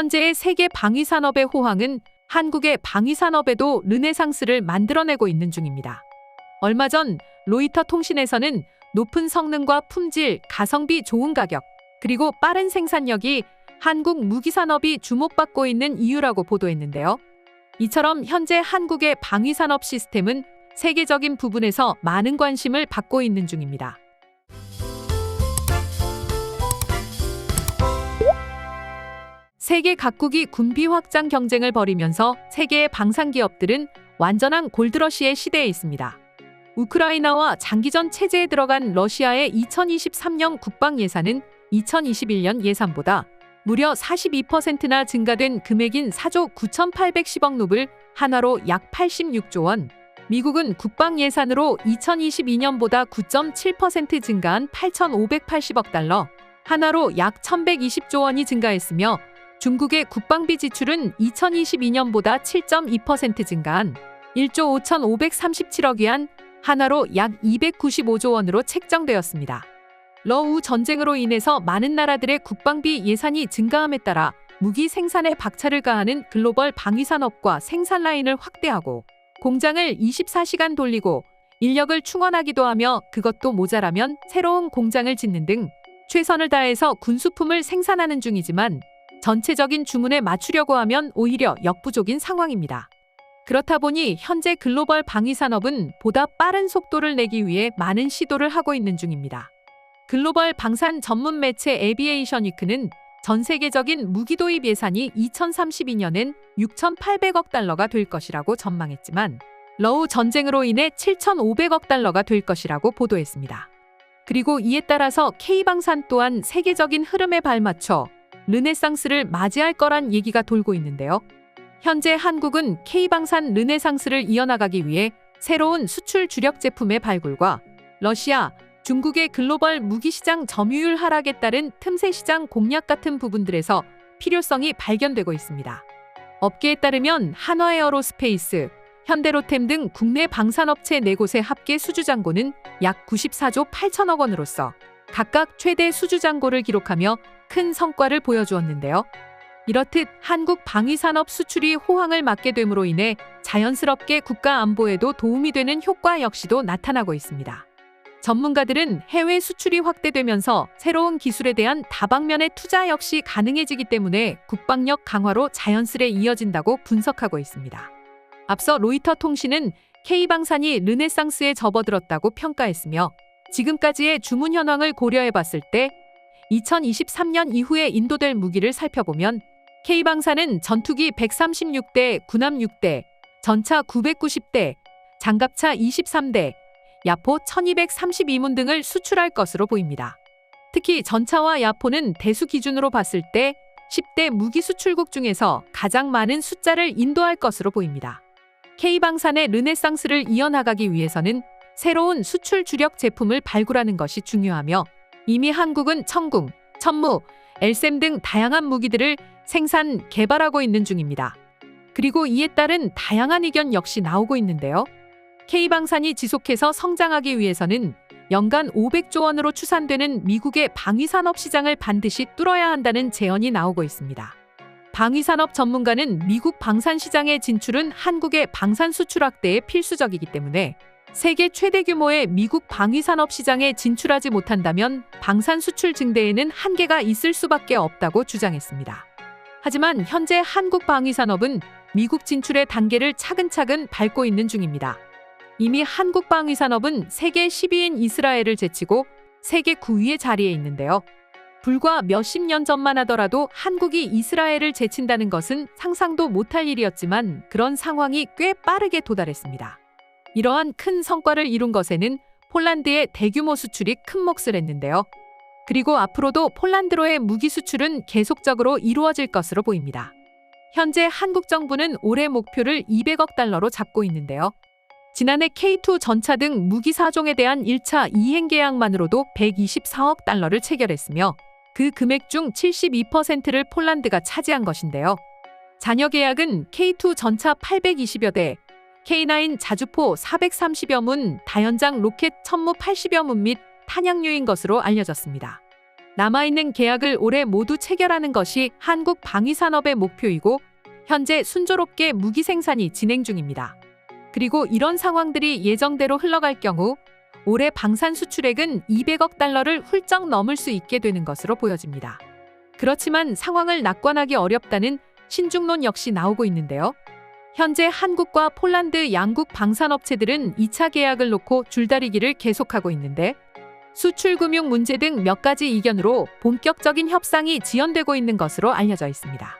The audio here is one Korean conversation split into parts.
현재의 세계 방위 산업의 호황은 한국의 방위 산업에도 르네상스를 만들어내고 있는 중입니다. 얼마 전 로이터 통신에서는 높은 성능과 품질, 가성비 좋은 가격, 그리고 빠른 생산력이 한국 무기 산업이 주목받고 있는 이유라고 보도했는데요. 이처럼 현재 한국의 방위 산업 시스템은 세계적인 부분에서 많은 관심을 받고 있는 중입니다. 세계 각국이 군비 확장 경쟁을 벌이면서 세계의 방산 기업들은 완전한 골드러시의 시대에 있습니다. 우크라이나와 장기전 체제에 들어간 러시아의 2023년 국방 예산은 2021년 예산보다 무려 42%나 증가된 금액인 4조 9,810억 루블, 한화로 약 86조 원. 미국은 국방 예산으로 2022년보다 9.7% 증가한 8,580억 달러, 한화로 약 1,120조 원이 증가했으며 중국의 국방비 지출은 2022년보다 7.2% 증가한 1조 5,537억 위안, 한화로 약 295조 원으로 책정되었습니다. 러우 전쟁으로 인해서 많은 나라들의 국방비 예산이 증가함에 따라 무기 생산에 박차를 가하는 글로벌 방위 산업과 생산 라인을 확대하고 공장을 24시간 돌리고 인력을 충원하기도 하며 그것도 모자라면 새로운 공장을 짓는 등 최선을 다해서 군수품을 생산하는 중이지만 전체적인 주문에 맞추려고 하면 오히려 역부족인 상황입니다. 그렇다 보니 현재 글로벌 방위 산업은 보다 빠른 속도를 내기 위해 많은 시도를 하고 있는 중입니다. 글로벌 방산 전문 매체 에비에이션 위크는 전 세계적인 무기 도입 예산이 2032년엔 6,800억 달러가 될 것이라고 전망했지만 러우 전쟁으로 인해 7,500억 달러가 될 것이라고 보도했습니다. 그리고 이에 따라서 K방산 또한 세계적인 흐름에 발맞춰 르네상스를 맞이할 거란 얘기가 돌고 있는데요. 현재 한국은 K방산 르네상스를 이어나가기 위해 새로운 수출 주력 제품의 발굴과 러시아, 중국의 글로벌 무기 시장 점유율 하락에 따른 틈새 시장 공략 같은 부분들에서 필요성이 발견되고 있습니다. 업계에 따르면 한화에어로스페이스, 현대로템 등 국내 방산업체 4곳의 합계 수주잔고는 약 94조 8천억 원으로서 각각 최대 수주잔고를 기록하며 큰 성과를 보여주었는데요. 이렇듯 한국 방위산업 수출이 호황을 맞게 됨으로 인해 자연스럽게 국가 안보에도 도움이 되는 효과 역시도 나타나고 있습니다. 전문가들은 해외 수출이 확대되면서 새로운 기술에 대한 다방면의 투자 역시 가능해지기 때문에 국방력 강화로 자연스레 이어진다고 분석하고 있습니다. 앞서 로이터 통신은 K방산이 르네상스에 접어들었다고 평가했으며 지금까지의 주문 현황을 고려해 봤을 때 2023년 이후에 인도될 무기를 살펴보면 K방산은 전투기 136대, 군함 6대, 전차 990대, 장갑차 23대, 야포 1232문 등을 수출할 것으로 보입니다. 특히 전차와 야포는 대수 기준으로 봤을 때 10대 무기 수출국 중에서 가장 많은 숫자를 인도할 것으로 보입니다. K방산의 르네상스를 이어나가기 위해서는 새로운 수출 주력 제품을 발굴하는 것이 중요하며 이미 한국은 청궁, 천무, 엘셈 등 다양한 무기들을 생산, 개발하고 있는 중입니다. 그리고 이에 따른 다양한 의견 역시 나오고 있는데요. K방산이 지속해서 성장하기 위해서는 연간 500조 원으로 추산되는 미국의 방위산업 시장을 반드시 뚫어야 한다는 제언이 나오고 있습니다. 방위산업 전문가는 미국 방산 시장의 진출은 한국의 방산 수출 확대에 필수적이기 때문에 세계 최대 규모의 미국 방위산업 시장에 진출하지 못한다면 방산 수출 증대에는 한계가 있을 수밖에 없다고 주장했습니다. 하지만 현재 한국 방위산업은 미국 진출의 단계를 차근차근 밟고 있는 중입니다. 이미 한국 방위산업은 세계 10위인 이스라엘을 제치고 세계 9위의 자리에 있는데요. 불과 몇십 년 전만 하더라도 한국이 이스라엘을 제친다는 것은 상상도 못할 일이었지만 그런 상황이 꽤 빠르게 도달했습니다. 이러한 큰 성과를 이룬 것에는 폴란드의 대규모 수출이 큰 몫을 했는데요. 그리고 앞으로도 폴란드로의 무기 수출은 계속적으로 이루어질 것으로 보입니다. 현재 한국 정부는 올해 목표를 200억 달러로 잡고 있는데요. 지난해 K2 전차 등 무기 사종에 대한 1차 이행 계약만으로도 124억 달러를 체결했으며 그 금액 중 72%를 폴란드가 차지한 것인데요. 잔여 계약은 K2 전차 820여 대, K9 자주포 430여 문, 다연장 로켓 천무 80여 문 및 탄약류인 것으로 알려졌습니다. 남아있는 계약을 올해 모두 체결하는 것이 한국 방위산업의 목표이고 현재 순조롭게 무기 생산이 진행 중입니다. 그리고 이런 상황들이 예정대로 흘러갈 경우 올해 방산 수출액은 200억 달러를 훌쩍 넘을 수 있게 되는 것으로 보여집니다. 그렇지만 상황을 낙관하기 어렵다는 신중론 역시 나오고 있는데요. 현재 한국과 폴란드 양국 방산업체들은 2차 계약을 놓고 줄다리기를 계속하고 있는데 수출 금융 문제 등 몇 가지 이견으로 본격적인 협상이 지연되고 있는 것으로 알려져 있습니다.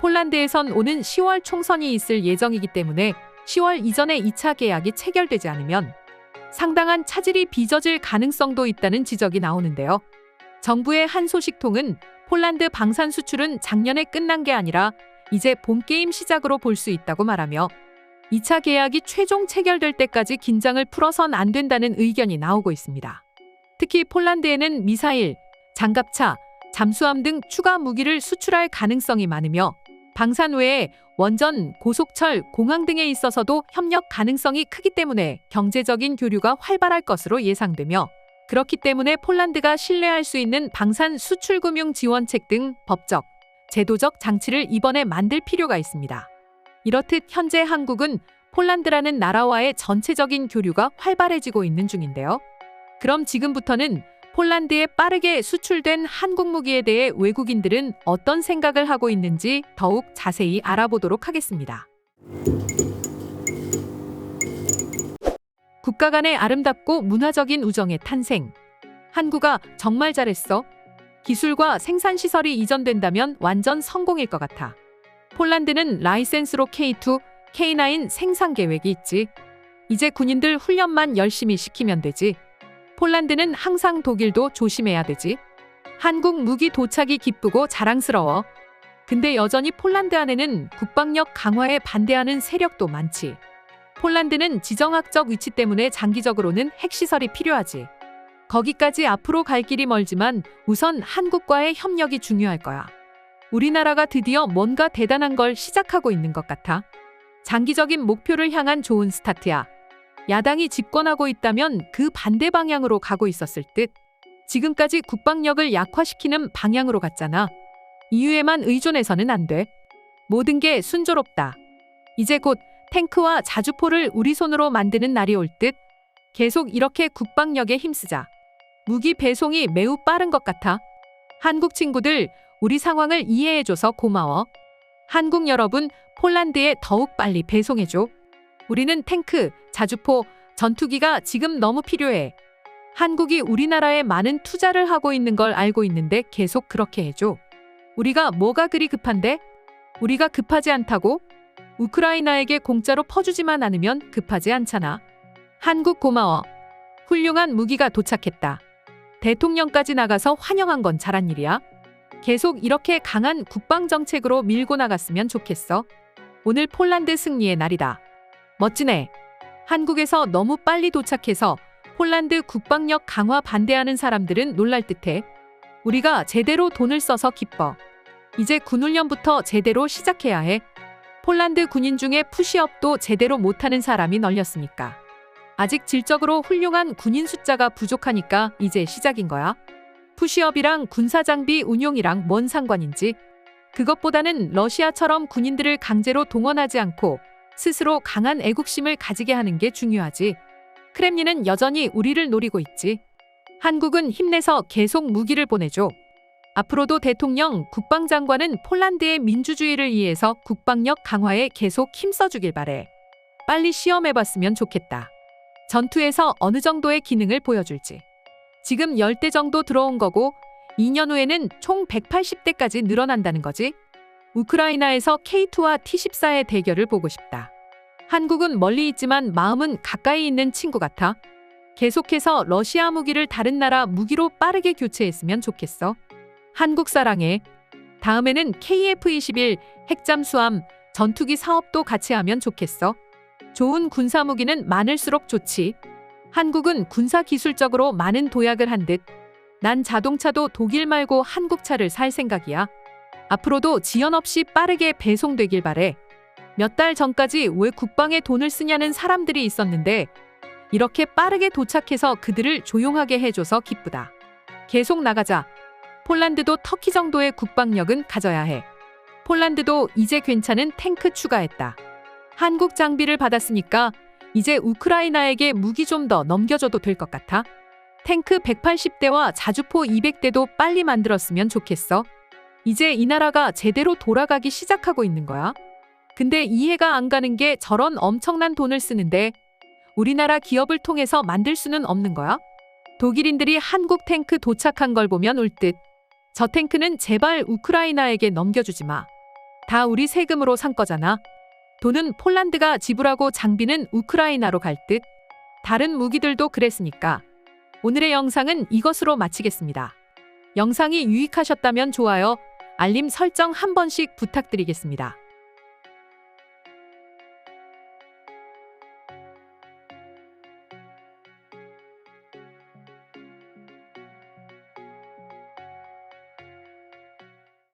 폴란드에선 오는 10월 총선이 있을 예정이기 때문에 10월 이전에 2차 계약이 체결되지 않으면 상당한 차질이 빚어질 가능성도 있다는 지적이 나오는데요. 정부의 한 소식통은 폴란드 방산 수출은 작년에 끝난 게 아니라 이제 본 게임 시작으로 볼 수 있다고 말하며 2차 계약이 최종 체결될 때까지 긴장을 풀어선 안 된다는 의견이 나오고 있습니다. 특히 폴란드에는 미사일, 장갑차, 잠수함 등 추가 무기를 수출할 가능성이 많으며 방산 외에 원전, 고속철, 공항 등에 있어서도 협력 가능성이 크기 때문에 경제적인 교류가 활발할 것으로 예상되며 그렇기 때문에 폴란드가 신뢰할 수 있는 방산 수출금융 지원책 등 법적, 제도적 장치를 이번에 만들 필요가 있습니다. 이렇듯 현재 한국은 폴란드라는 나라와의 전체적인 교류가 활발해지고 있는 중인데요. 그럼 지금부터는 폴란드에 빠르게 수출된 한국 무기에 대해 외국인들은 어떤 생각을 하고 있는지 더욱 자세히 알아보도록 하겠습니다. 국가 간의 아름답고 문화적인 우정의 탄생. 한국아 정말 잘했어. 기술과 생산 시설이 이전된다면 완전 성공일 것 같아. 폴란드는 라이센스로 K2, K9 생산 계획이 있지. 이제 군인들 훈련만 열심히 시키면 되지. 폴란드는 항상 독일도 조심해야 되지. 한국 무기 도착이 기쁘고 자랑스러워. 근데 여전히 폴란드 안에는 국방력 강화에 반대하는 세력도 많지. 폴란드는 지정학적 위치 때문에 장기적으로는 핵시설이 필요하지. 거기까지 앞으로 갈 길이 멀지만 우선 한국과의 협력이 중요할 거야. 우리나라가 드디어 뭔가 대단한 걸 시작하고 있는 것 같아. 장기적인 목표를 향한 좋은 스타트야. 야당이 집권하고 있다면 그 반대 방향으로 가고 있었을 듯. 지금까지 국방력을 약화시키는 방향으로 갔잖아. 이유에만 의존해서는 안 돼. 모든 게 순조롭다. 이제 곧 탱크와 자주포를 우리 손으로 만드는 날이 올 듯. 계속 이렇게 국방력에 힘쓰자. 무기 배송이 매우 빠른 것 같아. 한국 친구들, 우리 상황을 이해해줘서 고마워. 한국 여러분, 폴란드에 더욱 빨리 배송해줘. 우리는 탱크, 자주포, 전투기가 지금 너무 필요해. 한국이 우리나라에 많은 투자를 하고 있는 걸 알고 있는데 계속 그렇게 해줘. 우리가 뭐가 그리 급한데? 우리가 급하지 않다고? 우크라이나에게 공짜로 퍼주지만 않으면 급하지 않잖아. 한국 고마워. 훌륭한 무기가 도착했다. 대통령까지 나가서 환영한 건 잘한 일이야. 계속 이렇게 강한 국방 정책으로 밀고 나갔으면 좋겠어. 오늘 폴란드 승리의 날이다. 멋지네. 한국에서 너무 빨리 도착해서 폴란드 국방력 강화 반대하는 사람들은 놀랄 듯해. 우리가 제대로 돈을 써서 기뻐. 이제 군훈련부터 제대로 시작해야 해. 폴란드 군인 중에 푸시업도 제대로 못하는 사람이 널렸으니까. 아직 질적으로 훌륭한 군인 숫자가 부족하니까 이제 시작인 거야. 푸시업이랑 군사장비 운용이랑 뭔 상관인지. 그것보다는 러시아처럼 군인들을 강제로 동원하지 않고 스스로 강한 애국심을 가지게 하는 게 중요하지. 크렘린은 여전히 우리를 노리고 있지. 한국은 힘내서 계속 무기를 보내줘. 앞으로도 대통령, 국방장관은 폴란드의 민주주의를 위해서 국방력 강화에 계속 힘써주길 바래. 빨리 시험해봤으면 좋겠다. 전투에서 어느 정도의 기능을 보여줄지. 지금 10대 정도 들어온 거고 2년 후에는 총 180대까지 늘어난다는 거지. 우크라이나에서 K2와 T14의 대결을 보고 싶다. 한국은 멀리 있지만 마음은 가까이 있는 친구 같아. 계속해서 러시아 무기를 다른 나라 무기로 빠르게 교체했으면 좋겠어. 한국 사랑해. 다음에는 KF-21 핵잠수함 전투기 사업도 같이 하면 좋겠어. 좋은 군사 무기는 많을수록 좋지. 한국은 군사 기술적으로 많은 도약을 한 듯. 난 자동차도 독일 말고 한국 차를 살 생각이야. 앞으로도 지연 없이 빠르게 배송되길 바래. 몇 달 전까지 왜 국방에 돈을 쓰냐는 사람들이 있었는데 이렇게 빠르게 도착해서 그들을 조용하게 해줘서 기쁘다. 계속 나가자. 폴란드도 터키 정도의 국방력은 가져야 해. 폴란드도 이제 괜찮은 탱크 추가했다. 한국 장비를 받았으니까 이제 우크라이나에게 무기 좀 더 넘겨줘도 될 것 같아. 탱크 180대와 자주포 200대도 빨리 만들었으면 좋겠어. 이제 이 나라가 제대로 돌아가기 시작하고 있는 거야. 근데 이해가 안 가는 게 저런 엄청난 돈을 쓰는데 우리나라 기업을 통해서 만들 수는 없는 거야? 독일인들이 한국 탱크 도착한 걸 보면 울 듯. 저 탱크는 제발 우크라이나에게 넘겨주지 마. 다 우리 세금으로 산 거잖아. 돈은 폴란드가 지불하고 장비는 우크라이나로 갈 듯. 다른 무기들도 그랬으니까. 오늘의 영상은 이것으로 마치겠습니다. 영상이 유익하셨다면 좋아요, 알림 설정 한 번씩 부탁드리겠습니다.